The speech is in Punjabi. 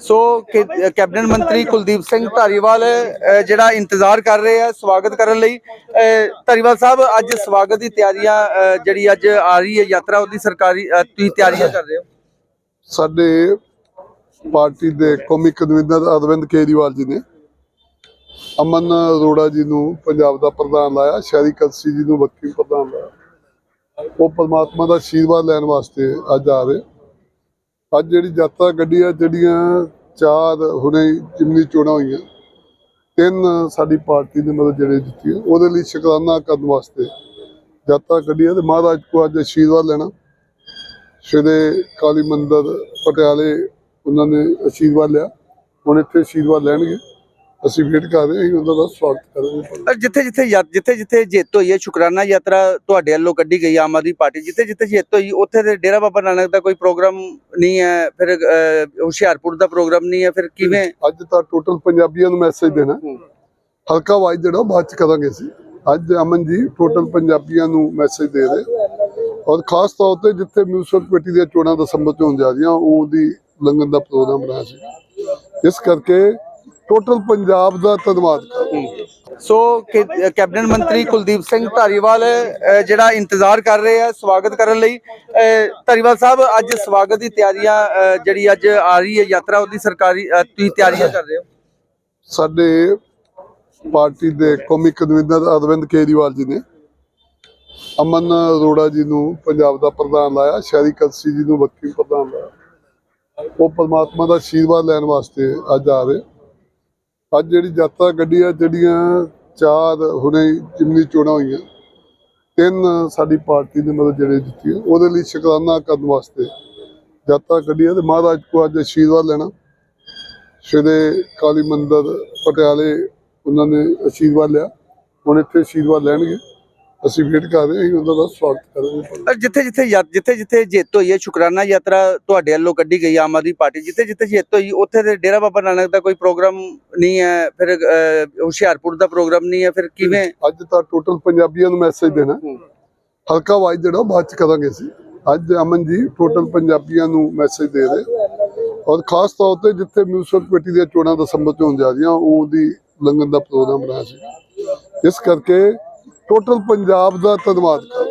ਸੋ ਕੈਬਨਿਟ ਮੰਤਰੀ ਕੁਲਦੀਪ ਸਿੰਘ ਧਾਰੀਵਾਲ ਜਿਹੜਾ ਇੰਤਜ਼ਾਰ ਕਰ ਰਹੇ ਆ ਸਵਾਗਤ ਕਰਨ ਲਈ ਧਾਰੀਵਾਲ ਸਾਹਿਬ, ਅੱਜ ਸਵਾਗਤ ਦੀ ਤਿਆਰੀਆਂ ਜਿਹੜੀ ਅੱਜ ਆ ਰਹੀ ਹੈ ਯਾਤਰਾ, ਉਹਦੀ ਸਰਕਾਰੀ ਤੁਸੀਂ ਤਿਆਰੀਆਂ ਕਰ ਰਹੇ ਹੋ? ਸਾਡੇ ਪਾਰਟੀ ਦੇ ਕੌਮੀ ਕਨਵੀਨਰ ਅਰਵਿੰਦ ਕੇਜਰੀਵਾਲ ਜੀ ਨੇ ਅਮਨ ਅਰੋੜਾ ਜੀ ਨੂੰ ਪੰਜਾਬ ਦਾ ਪ੍ਰਧਾਨ ਲਾਇਆ, ਸ਼ਹਿਰੀ ਕਲਸੀ ਜੀ ਨੂੰ ਵੱਖਰੀ ਪ੍ਰਧਾਨ ਲਾਇਆ। ਉਹ ਪਰਮਾਤਮਾ ਦਾ ਆਸ਼ੀਰਵਾਦ ਲੈਣ ਵਾਸਤੇ ਅੱਜ ਆ ਰਹੇ। ਅੱਜ ਜਿਹੜੀ ਯਾਤਰਾ ਗੱਡੀ ਆ ਜਿਹੜੀਆਂ ਚਾਰ ਹੁਣੇ ਜਿਮਨੀ ਚੋਣਾਂ ਹੋਈਆਂ, ਤਿੰਨ ਸਾਡੀ ਪਾਰਟੀ ਨੇ ਮਤਲਬ ਜਿਹੜੇ ਜਿੱਤੀ ਉਹਦੇ ਲਈ ਸ਼ੁਕਰਾਨਾ ਕਰਨ ਵਾਸਤੇ ਯਾਤਰਾ ਕੱਢੀ ਹੈ ਤੇ ਮਹਾਰਾਜ ਕੋ ਅੱਜ ਆਸ਼ੀਰਵਾਦ ਲੈਣਾ। ਸ਼੍ਰੀ ਕਾਲੀ ਮੰਦਰ ਪਟਿਆਲੇ ਉਹਨਾਂ ਨੇ ਆਸ਼ੀਰਵਾਦ ਲਿਆ, ਹੁਣ ਇੱਥੇ ਆਸ਼ੀਰਵਾਦ ਲੈਣਗੇ। ਅਸੀਂ ਵੇਟ ਕਰ ਰਹੇ ਹਾਂ ਉਹਨਾਂ ਦਾ ਸਵਾਗਤ ਕਰਾਂਗੇ ਜਿੱਥੇ ਜਿੱਥੇ ਜਿੱਥੇ ਜਿੱਥੇ ਜਿੱਤ ਹੋਈ ਹੈ ਸ਼ੁਕਰਾਨਾ ਯਾਤਰਾ ਤੁਹਾਡੇ ਵੱਲੋਂ ਕੱਢੀ ਗਈ ਆਮ ਆਦਮੀ ਪਾਰਟੀ ਜਿੱਥੇ ਜਿੱਥੇ ਜਿੱਤ ਹੋਈ ਉੱਥੇ ਤੇ ਡੇਰਾ ਬਾਬਾ ਨਾਨਕ ਦਾ ਕੋਈ ਪ੍ਰੋਗਰਾਮ ਨਹੀਂ ਹੈ ਫਿਰ ਹੁਸ਼ਿਆਰਪੁਰ ਦਾ ਪ੍ਰੋਗਰਾਮ ਨਹੀਂ ਹੈ ਫਿਰ ਕਿਵੇਂ? ਅੱਜ ਤਾਂ ਟੋਟਲ ਪੰਜਾਬੀਆਂ ਨੂੰ ਮੈਸੇਜ ਦੇਣਾ ਹਲਕਾ ਵਾਈਜ਼ ਜਿਹੜਾ ਬਾਅਦ ਚ ਕਰਾਂਗੇ ਅਸੀਂ। ਅੱਜ ਅਮਨ ਜੀ ਟੋਟਲ ਪੰਜਾਬੀਆਂ ਨੂੰ ਮੈਸੇਜ ਦੇ ਰਹੇ। ਔਰ ਖਾਸ ਤੌਰ ਤੇ ਜਿੱਥੇ ਮਿਊਨਿਸਪਲ ਕਮੇਟੀ ਦੀਆਂ ਚੋਣਾਂ ਦਸੰਬਰ ਚ ਹੋਣ ਜਾ ਰਹੀਆਂ ਉਹਦੀ ਲੰਘਣ ਦਾ ਪ੍ਰੋਗਰਾਮ ਬਣਾਇਆ ਸੀ। ਇਸ ਕਰਕੇ ਟੋਟਲ ਪੰਜਾਬ ਦਾ ਧੰਨਵਾਦ ਕਰ ਸੋ ਕੈ- ਕੈਬਨਿਟ ਮੰਤਰੀ ਕੁਲਦੀਪ ਸਿੰਘ ਧਾਰੀਵਾਲ ਜਿਹੜਾ ਇੰਤਜ਼ਾਰ ਕਰ ਰਹੇ ਆ ਸਵਾਗਤ ਕਰਨ ਲਈ ਧਾਰੀਵਾਲ ਸਾਹਿਬ ਅੱਜ ਸਵਾਗਤ ਦੀ ਤਿਆਰੀਆਂ ਜਿਹੜੀ ਅੱਜ ਆ ਰਹੀ ਹੈ ਯਾਤਰਾ ਉਹਦੀ ਸਰਕਾਰੀ ਤੁਸੀਂ ਤਿਆਰੀਆਂ ਕਰ ਰਹੇ ਹੋ? ਸਾਡੇ ਪਾਰਟੀ ਦੇ ਕੌਮੀ ਕਨਵੀਨਰ ਅਰਵਿੰਦ ਕੇਜਰੀਵਾਲ ਜੀ ਨੇ ਅਮਨ ਅਰੋੜਾ ਜੀ ਨੂੰ ਪੰਜਾਬ ਦਾ ਪ੍ਰਧਾਨ ਲਾਇਆ ਸ਼ਹਿਰੀ ਕਲਸੀ ਜੀ ਨੂੰ ਵੱਖਰੀ ਪ੍ਰਧਾਨ ਲਾਇਆ। ਉਹ ਪਰਮਾਤਮਾ ਦਾ ਆਸ਼ੀਰਵਾਦ ਲੈਣ ਵਾਸਤੇ ਅੱਜ ਆ ਰਹੇ। ਅੱਜ ਜਿਹੜੀ ਯਾਤਰਾ ਗੱਡੀ ਆ ਜਿਹੜੀਆਂ ਚਾਰ ਹੁਣੇ ਜਿਮਨੀ ਚੋਣਾਂ ਹੋਈਆਂ, ਤਿੰਨ ਸਾਡੀ ਪਾਰਟੀ ਨੇ ਮਤਲਬ ਜਿਹੜੇ ਜਿੱਤੀ ਉਹਦੇ ਲਈ ਸ਼ੁਕਰਾਨਾ ਕਰਨ ਵਾਸਤੇ ਯਾਤਰਾ ਕੱਢੀ ਹੈ ਤੇ ਮਹਾਰਾਜ ਕੋ ਅੱਜ ਆਸ਼ੀਰਵਾਦ ਲੈਣਾ। ਸ਼੍ਰੀ ਕਾਲੀ ਮੰਦਰ ਪਟਿਆਲੇ ਉਹਨਾਂ ਨੇ ਆਸ਼ੀਰਵਾਦ ਲਿਆ, ਹੁਣ ਇੱਥੇ ਆਸ਼ੀਰਵਾਦ ਲੈਣਗੇ। ਅਸੀਂ ਵੇਟ ਕਰ ਰਹੇ ਹਾਂ ਉਹਨਾਂ ਦਾ ਸਵਾਗਤ ਕਰਾਂਗੇ ਜਿੱਥੇ ਜਿੱਥੇ ਜਿੱਥੇ ਜਿੱਥੇ ਜਿੱਤ ਹੋਈ ਹੈ ਸ਼ੁਕਰਾਨਾ ਯਾਤਰਾ ਤੁਹਾਡੇ ਵੱਲੋਂ ਕੱਢੀ ਗਈ ਆਮ ਆਦਮੀ ਪਾਰਟੀ ਜਿੱਥੇ ਜਿੱਥੇ ਜਿੱਤ ਹੋਈ ਉੱਥੇ ਤੇ ਡੇਰਾ ਬਾਬਾ ਨਾਨਕ ਦਾ ਕੋਈ ਪ੍ਰੋਗਰਾਮ ਨਹੀਂ ਹੈ ਫਿਰ ਹੁਸ਼ਿਆਰਪੁਰ ਦਾ ਪ੍ਰੋਗਰਾਮ ਨਹੀਂ ਹੈ ਫਿਰ ਕਿਵੇਂ? ਅੱਜ ਤਾਂ ਟੋਟਲ ਪੰਜਾਬੀਆਂ ਨੂੰ ਮੈਸੇਜ ਦੇਣਾ ਹਲਕਾ ਵਾਈਜ਼ ਜਿਹੜਾ ਬਾਅਦ ਚ ਕਰਾਂਗੇ ਅਸੀਂ। ਅੱਜ ਅਮਨ ਜੀ ਟੋਟਲ ਪੰਜਾਬੀਆਂ ਨੂੰ ਮੈਸੇਜ ਦੇ ਰਹੇ ਔਰ ਖਾਸ ਤੌਰ ਤੇ ਜਿੱਥੇ ਮਿਊਨਿਸਪਲ ਕਮੇਟੀ ਦੀਆਂ ਚੋਣਾਂ ਦਸੰਬਰ ਚ ਹੋਣ ਜਾ ਰਹੀਆਂ ਉਹਦੀ ਲੰਘਣ ਦਾ ਪ੍ਰੋਗਰਾਮ ਬਣਾਇਆ ਸੀ। ਇਸ ਕਰਕੇ ਟੋਟਲ ਪੰਜਾਬ ਦਾ ਧੰਨਵਾਦ। ਕਰ